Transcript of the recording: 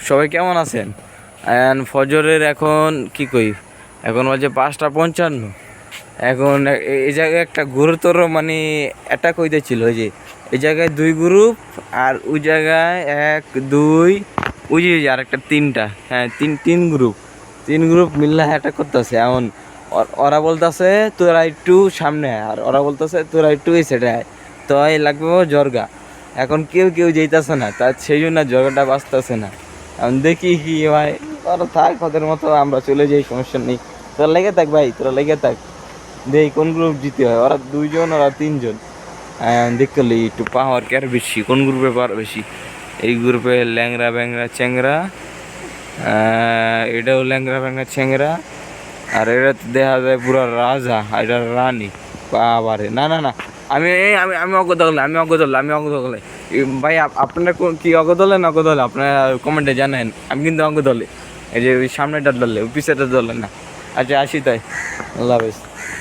সবাই কেমন আছেন? And ফজরের এখন কি কই? এখন বাজে পাঁচটা পঞ্চান্ন। এখন এই জায়গায় একটা গুরুতর মানে অ্যাটাক হইতেছিল, ওই যে এই জায়গায় দুই গ্রুপ আর ওই জায়গায় এক, দুই, ওই যে আর একটা তিনটা। হ্যাঁ তিন তিন গ্রুপ তিন গ্রুপ মিল্লা অ্যাটাক করতেছে। এমন ওর- বলতেছে, তোরা একটু সামনে আর ওরা বলতেছে, তোরা একটু এই আয়। তো লাগবে জর্গা এখন কেউ কেউ যেতেছে না। তার সেই জন্য জর্গাটা বাঁচতেছে না। এখন দেখি কি ভাই ওরা থাক, ওদের মতো আমরা চলে যাই, সমস্যা নেই। তোরা লেগে থাক ভাই, তোরা লেগে থাক। দেই কোন গ্রুপ জিতে হয়, ওরা দুইজন, ওরা তিনজন। দেখলি একটু পাওয়ার কে আর বেশি। কোন গ্রুপে পাওয়ার বেশি? এই গ্রুপে ল্যাংরা ব্যাংরা চ্যাংরা এটাও ল্যাংরা ব্যাংরা চ্যাংরা আর এটা তো দেখা যায় পুরো রাজা, এটা রানী। বাবারে, না না না। আমি আমি আমি হলে আমি হলে আমি হলে ভাই, আপ- আপনারা কি অগদলে না অগদলে? আপনার কমেন্টে জানেন, আমি কিন্তু অগদলে। এই যে সামনেটা দলে ওই পিছেটার দলে না। আচ্ছা আসি তাই। আল্লাহ হাফেজ।